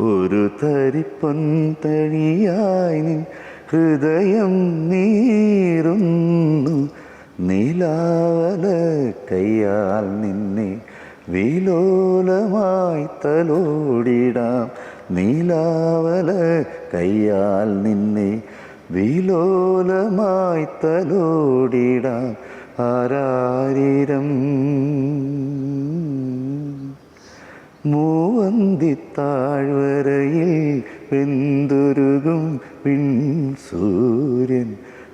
ഒരു തരിപ്പൊൻ തഴിയായി നിൻ ഹൃദയം നീറുന്നു. നീലാവല കയ്യാൽ നിന്നെ വിലോലമായി തലോടിടാം. നീലാവല കയ്യാൽ നിന്നെ വിലോലമായി തലോടിടാം. ആരാരിരം? മൂവന്തിത്താഴ്വരയിൽ വെന്തുരുകും പിൻ സൂര്യൻ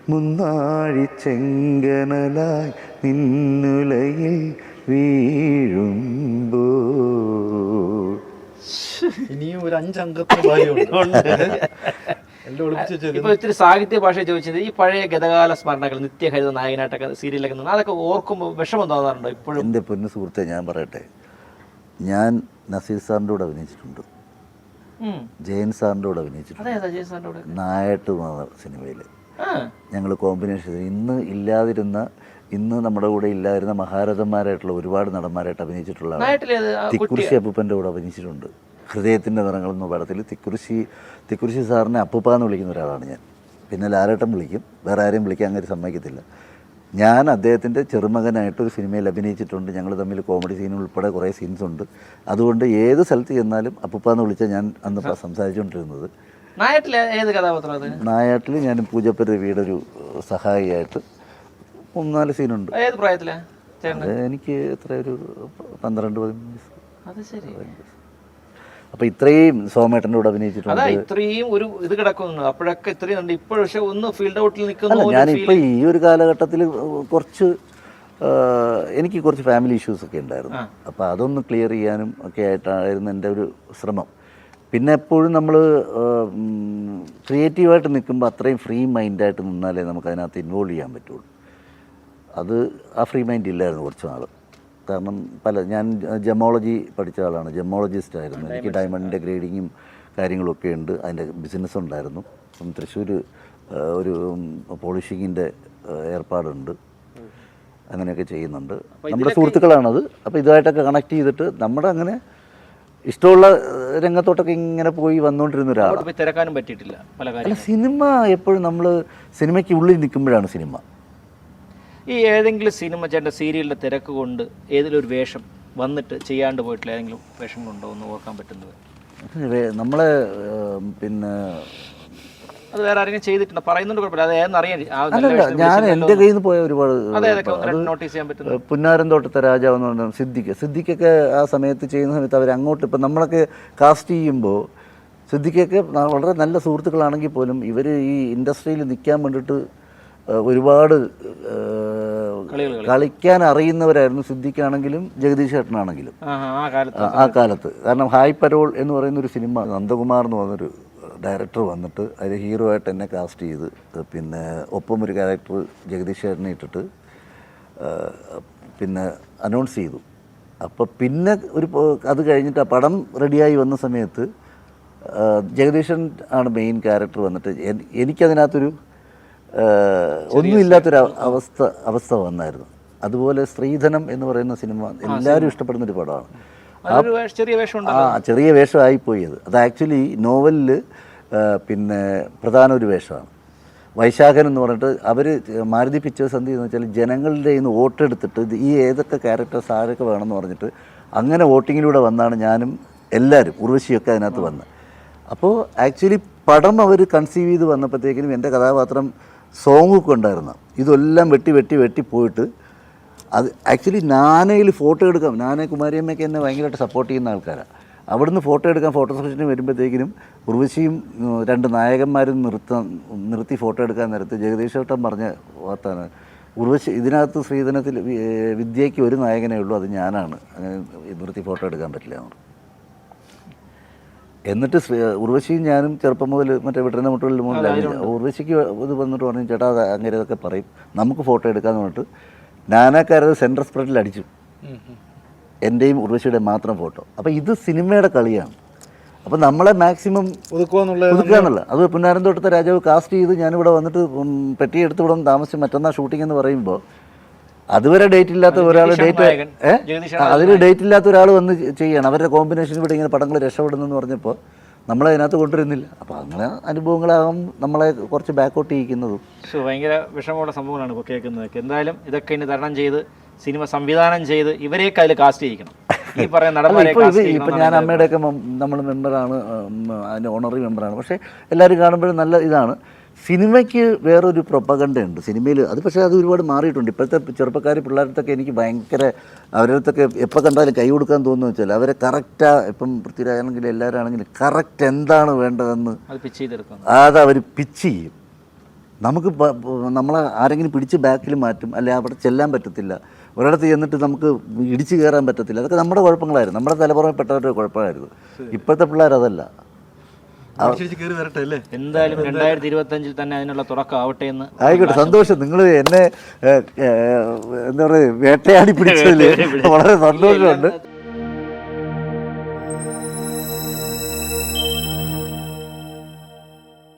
മുന്നാഴി ചെങ്കനലായി നിന്നുലയിൽ വീഴുമ്പോ. ഇനിയും ഒരു. ഇപ്പൊ ഇത്തിരി സാഹിത്യ ഭാഷ ചോദിച്ചത് ഈ പഴയ ഗതകാല സ്മരണകൾ നിത്യഹരിത നായകനായിട്ടൊക്കെ സീരിയലൊക്കെ അതൊക്കെ ഓർക്കുമ്പോൾ വിഷമം തോന്നാറുണ്ടോ ഇപ്പോഴും? എന്റെ പൊന്നു സുഹൃത്തെ ഞാൻ പറയട്ടെ. ഞാൻ നസീർ സാറിന്റെ കൂടെ അഭിനയിച്ചിട്ടുണ്ട്. ജയൻ സാറിന്റെ കൂടെ അഭിനയിച്ചിട്ടുണ്ട്. നായട്ട് സിനിമയിൽ ഞങ്ങൾ കോമ്പിനേഷൻ ഇന്ന് ഇല്ലാതിരുന്ന ഇന്ന് നമ്മുടെ കൂടെ ഇല്ലാതിരുന്ന മഹാരഥന്മാരായിട്ടുള്ള ഒരുപാട് നടന്മാരായിട്ട് അഭിനയിച്ചിട്ടുള്ള തിക്കുറിശി അപ്പൂപ്പന്റെ കൂടെ അഭിനയിച്ചിട്ടുണ്ട്. ഹൃദയത്തിന്റെ നിറങ്ങൾ എന്ന പടത്തിൽ തിക്കുറിശി തിക്കുറിശി സാറിനെ അപ്പൂപ്പ എന്ന് വിളിക്കുന്ന ഒരാളാണ് ഞാൻ. പിന്നെ ലാലേട്ടൻ വിളിക്കും. വേറെ ആരെയും വിളിക്കാൻ അങ്ങനെ സമ്മതിക്കത്തില്ല. ഞാൻ അദ്ദേഹത്തിന്റെ ചെറുമകനായിട്ട് ഒരു സിനിമയിൽ അഭിനയിച്ചിട്ടുണ്ട്. ഞങ്ങൾ തമ്മിൽ കോമഡി സീൻ ഉൾപ്പെടെ കുറേ സീൻസ് ഉണ്ട്. അതുകൊണ്ട് ഏത് സ്ഥലത്ത് ചെന്നാലും അപ്പൂപ്പ എന്ന് വിളിച്ചാൽ ഞാൻ അന്ന് സംസാരിച്ചുകൊണ്ടിരുന്നത് നായാട്ടിൽ ഞാൻ പൂജപ്പ രവിയുടെ ഒരു സഹായിയായിട്ട് മൂന്നാൽ സീനുണ്ട് ഏത് എനിക്ക് എത്ര ഒരു പന്ത്രണ്ട് പതിമൂന്ന് വയസ്സ്. അത് ശരി. അപ്പോൾ ഇത്രയും സോമേട്ടന്റെ കൂടെ അഭിനയിച്ചിട്ടുണ്ട്. ഇത്രയും ഒരു ഇത് കിടക്കുന്നു. അപ്പോഴൊക്കെ ഇത്രയും ഉണ്ട്. ഇപ്പോൾ പക്ഷെ ഒന്ന് ഫീൽഡ് ഔട്ടിൽ നിൽക്കുന്നു അല്ല ഞാനിപ്പോൾ ഈ ഒരു കാലഘട്ടത്തിൽ കുറച്ച് ആ, എനിക്ക് കുറച്ച് ഫാമിലി ഇഷ്യൂസ് ഒക്കെ ഉണ്ടായിരുന്നു. അപ്പോൾ അതൊന്ന് ക്ലിയർ ചെയ്യാനും ഒക്കെ ആയിട്ടായിരുന്നു എന്റെ ഒരു ശ്രമം. പിന്നെ എപ്പോഴും നമ്മൾ ക്രിയേറ്റീവായിട്ട് നിൽക്കുമ്പോൾ അത്രയും ഫ്രീ മൈൻഡായിട്ട് നിന്നാലേ നമുക്ക് അതിനകത്ത് ഇൻവോൾവ് ചെയ്യാൻ പറ്റുള്ളൂ. അത് ആ ഫ്രീ മൈൻഡ് ഇല്ലായിരുന്നു കുറച്ച് നാൾ കാരണം പല ഞാൻ ജെമോളജി പഠിച്ച ആളാണ് ജമോളജിസ്റ്റ് ആയിരുന്നു. എനിക്ക് ഡയമണ്ടിന്റെ ഗ്രേഡിങ്ങും കാര്യങ്ങളൊക്കെ ഉണ്ട്. അതിന്റെ ബിസിനസ് ഉണ്ടായിരുന്നു. അപ്പം തൃശ്ശൂർ ഒരു പോളിഷിങ്ങിന്റെ ഏർപ്പാടുണ്ട്. അങ്ങനെയൊക്കെ ചെയ്യുന്നുണ്ട്. നമ്മുടെ സുഹൃത്തുക്കളാണത്. അപ്പോൾ ഇതുമായിട്ടൊക്കെ കണക്ട് ചെയ്തിട്ട് നമ്മുടെ അങ്ങനെ ഇഷ്ടമുള്ള രംഗത്തോട്ടൊക്കെ ഇങ്ങനെ പോയി വന്നുകൊണ്ടിരുന്ന ഒരാളാണ്. തിരക്കാനും പറ്റിയിട്ടില്ല പല സിനിമ എപ്പോഴും നമ്മൾ സിനിമയ്ക്ക് ഉള്ളിൽ നിൽക്കുമ്പോഴാണ് സിനിമ. ഈ ഏതെങ്കിലും സിനിമ ചേട്ടന്റെ സീരിയലിന്റെ തിരക്ക് കൊണ്ട് ഏതെങ്കിലും ഒരു വേഷം വന്നിട്ട് ചെയ്യാണ്ട് പോയിട്ടുള്ള ഏതെങ്കിലും വേഷങ്ങളുണ്ടോ എന്ന് ഓർക്കാൻ പറ്റുന്നത്? നമ്മൾ നമ്മളെ പിന്നെ അത് വേറെ ആരെങ്കിലും ചെയ്തിട്ടുണ്ട്? പറയുന്നുണ്ട് കുഴപ്പമില്ല. അത് ഏതെന്ന് അറിയാൻ ആ നല്ല അല്ലല്ല വേഷത്തിൽ ഞാൻ എന്റെ കയ്യിൽ നിന്ന് പോയ ഒരുപാട് നോട്ടീസ് ചെയ്യാൻ പറ്റും ഏഹ്, പുന്നാരം തോട്ടത്തെ രാജാവ് എന്ന് പറഞ്ഞാൽ സിദ്ദിഖ്. സിദ്ദിഖൊക്കെ ആ സമയത്ത് ചെയ്യുന്ന സമയത്ത് അവർ അങ്ങോട്ട് ഇപ്പം നമ്മളൊക്കെ കാസ്റ്റ് ചെയ്യുമ്പോൾ സിദ്ദിഖൊക്കെ വളരെ നല്ല സുഹൃത്തുക്കളാണെങ്കിൽ പോലും ഇവർ ഈ ഇൻഡസ്ട്രിയിൽ നിൽക്കാൻ വേണ്ടിയിട്ട് ഒരുപാട് കളിക്കാൻ അറിയുന്നവരായിരുന്നു സിദ്ദിഖാണെങ്കിലും ജഗദീഷ് ചേട്ടനാണെങ്കിലും ആ കാലത്ത്. കാരണം ഹായ് പരോൾ എന്ന് പറയുന്ന ഒരു സിനിമ നന്ദകുമാർ എന്ന് പറഞ്ഞൊരു ഡയറക്ടർ വന്നിട്ട് അതിൽ ഹീറോ ആയിട്ട് എന്നെ കാസ്റ്റ് ചെയ്ത് പിന്നെ ഒപ്പം ഒരു ക്യാരക്ടർ ജഗദീഷ് ചേട്ടനെ ഇട്ടിട്ട് പിന്നെ അനൗൺസ് ചെയ്തു. അപ്പോൾ പിന്നെ ഒരു അത് കഴിഞ്ഞിട്ട് ആ പടം റെഡിയായി വന്ന സമയത്ത് ജഗദീശൻ ആണ് മെയിൻ ക്യാരക്ടർ വന്നിട്ട് എനിക്കതിനകത്തൊരു ഒന്നുമില്ലാത്തൊരു അവ- അവസ്ഥ അവസ്ഥ വന്നായിരുന്നു. അതുപോലെ സ്ത്രീധനം എന്ന് പറയുന്ന സിനിമ എല്ലാവരും ഇഷ്ടപ്പെടുന്ന ഒരു പടമാണ്. ആ ചെറിയ വേഷമായിപ്പോയി അത്. അത് ആക്ച്വലി നോവലിൽ പിന്നെ പ്രധാന ഒരു വേഷമാണ്. വൈശാഖൻ എന്ന് പറഞ്ഞിട്ട് അവർ മാരുതി പിക്ചേഴ്സ് എന്ത് ചെയ്യുന്നത് വെച്ചാൽ ജനങ്ങളുടെ ഇന്ന് നിന്ന് വോട്ടെടുത്തിട്ട് ഈ ഏതൊക്കെ ക്യാരക്ടേഴ്സ് ആരൊക്കെ വേണമെന്ന് പറഞ്ഞിട്ട് അങ്ങനെ വോട്ടിങ്ങിലൂടെ വന്നാണ് ഞാനും എല്ലാവരും ഉർവശിയൊക്കെ അതിനകത്ത് വന്നത് അപ്പോൾ ആക്ച്വലി പടം അവർ കൺസീവ് ചെയ്ത് വന്നപ്പോഴത്തേക്കിനും എന്റെ കഥാപാത്രം സോങ്ങൊക്കെ ഉണ്ടായിരുന്നു. ഇതെല്ലാം വെട്ടി വെട്ടി വെട്ടി പോയിട്ട് അത് ആക്ച്വലി നാനയിൽ ഫോട്ടോ എടുക്കാം. നാന കുമാരിയമ്മയ്ക്ക് എന്നെ ഭയങ്കരമായിട്ട് സപ്പോർട്ട് ചെയ്യുന്ന ആൾക്കാരാണ് അവിടുന്ന് ഫോട്ടോ എടുക്കാൻ ഫോട്ടോ സെഷന് വരുമ്പോഴത്തേക്കിനും ഉർവശിയും രണ്ട് നായകന്മാരും നിർത്താൻ നിർത്തി ഫോട്ടോ എടുക്കാൻ നേരത്ത് ജഗദീഷ് ചേട്ടൻ പറഞ്ഞ വാർത്താണ് ഉർവശി ഇതിനകത്ത് ശ്രീധനത്തിൽ വിദ്യയ്ക്ക് ഒരു നായകനേ ഉള്ളൂ അത് ഞാനാണ്. അങ്ങനെ നിർത്തി ഫോട്ടോ എടുക്കാൻ പറ്റില്ല എന്ന്. എന്നിട്ട് ഉർവശിയും ഞാനും ചെറുപ്പം മുതൽ മറ്റേ വീട്ടിന്റെ മുട്ടുകളിൽ മുതൽ ഉർവശിക്ക് ഇത് വന്നിട്ട് പറഞ്ഞു ചേട്ടാ അത് അങ്ങനെ ഇതൊക്കെ പറയും. നമുക്ക് ഫോട്ടോ എടുക്കാന്ന് പറഞ്ഞിട്ട് നാനാക്കാരത് സെൻട്രൽ സ്പ്രെഡിൽ അടിച്ചു. എന്റെയും ഉർവശിയുടെയും മാത്രം ഫോട്ടോ. അപ്പോൾ ഇത് സിനിമയുടെ കളിയാണ്. അപ്പോൾ നമ്മളെ മാക്സിമം ഒതുക്കുകയാണല്ലോ അത് പുന്നാരന്തോട്ടത്തെ രാജാവ് കാസ്റ്റ് ചെയ്ത് ഞാനിവിടെ വന്നിട്ട് പെട്ടി എടുത്ത് ഇവിടെ താമസിച്ച് മറ്റന്നാൾ ഷൂട്ടിംഗ് എന്ന് പറയുമ്പോൾ അതുവരെ ഡേറ്റ് ഇല്ലാത്ത ഒരാൾ ഡേറ്റ് അതിന് ഡേറ്റ് ഇല്ലാത്ത ഒരാൾ വന്ന് ചെയ്യണം. അവരുടെ കോമ്പിനേഷൻ ഇവിടെ ഇങ്ങനെ പടങ്ങൾ രക്ഷപ്പെടുന്നെന്ന് പറഞ്ഞപ്പോൾ നമ്മളെ അതിനകത്ത് കൊണ്ടുവരുന്നില്ല. അപ്പോൾ അങ്ങനെ അനുഭവങ്ങളാകും നമ്മളെ കുറച്ച് ബാക്കോട്ട് ചെയ്യിക്കുന്നതും. ഭയങ്കര വിഷമമുള്ള സംഭവങ്ങളാണ് ഇപ്പോൾ കേൾക്കുന്നത് എന്തായാലും ഇതൊക്കെ ഇനി തരണം ചെയ്ത് സിനിമ സംവിധാനം ചെയ്ത് ഇവരെയൊക്കെ അതിൽ കാസ്റ്റ് ചെയ്യിക്കണം. ഈ പറയുന്ന ഇപ്പം ഞാൻ അമ്മയുടെയൊക്കെ നമ്മൾ മെമ്പറാണ് അതിന്റെ ഓണറി മെമ്പറാണ് പക്ഷേ എല്ലാവരും കാണുമ്പോഴും നല്ല ഇതാണ്. സിനിമയ്ക്ക് വേറൊരു പ്രൊപ്പകണ്ടുണ്ട് സിനിമയിൽ അത് പക്ഷേ അത് ഒരുപാട് മാറിയിട്ടുണ്ട്. ഇപ്പോഴത്തെ ചെറുപ്പക്കാർ പിള്ളേരത്തൊക്കെ എനിക്ക് ഭയങ്കര അവരടുത്തൊക്കെ എപ്പോൾ കണ്ടാലും കൈ കൊടുക്കാൻ തോന്നുന്നു വെച്ചാൽ അവരെ കറക്റ്റാ ഇപ്പം പൃഥ്വിരാജാണെങ്കിലും എല്ലാവരാണെങ്കിലും കറക്റ്റ് എന്താണ് വേണ്ടതെന്ന് അത് അവർ പിച്ച് ചെയ്യും. നമുക്ക് നമ്മളെ ആരെങ്കിലും പിടിച്ച് ബാക്കിൽ മാറ്റും അല്ലെ അവിടെ ചെല്ലാൻ പറ്റത്തില്ല. ഒരിടത്ത് ചെന്നിട്ട് നമുക്ക് ഇടിച്ചു കയറാൻ പറ്റത്തില്ല. അതൊക്കെ നമ്മുടെ കുഴപ്പങ്ങളായിരുന്നു. നമ്മുടെ തലമുറയിൽപ്പെട്ടവരുടെ കുഴപ്പമായിരുന്നു. ഇപ്പോഴത്തെ പിള്ളേർ അതല്ല ശരിച്ച് കയറി വരട്ടെ അല്ലേ എന്തായാലും രണ്ടായിരത്തി ഇരുപത്തി അഞ്ചിൽ തന്നെ അതിനുള്ള തുടക്കം ആവട്ടെ എന്ന് ആയിക്കോട്ടെ സന്തോഷം. നിങ്ങൾ എന്നെ എന്താ പറയുക വേട്ടയാടി പിടിച്ചതിൽ വളരെ സന്തോഷമുണ്ട്.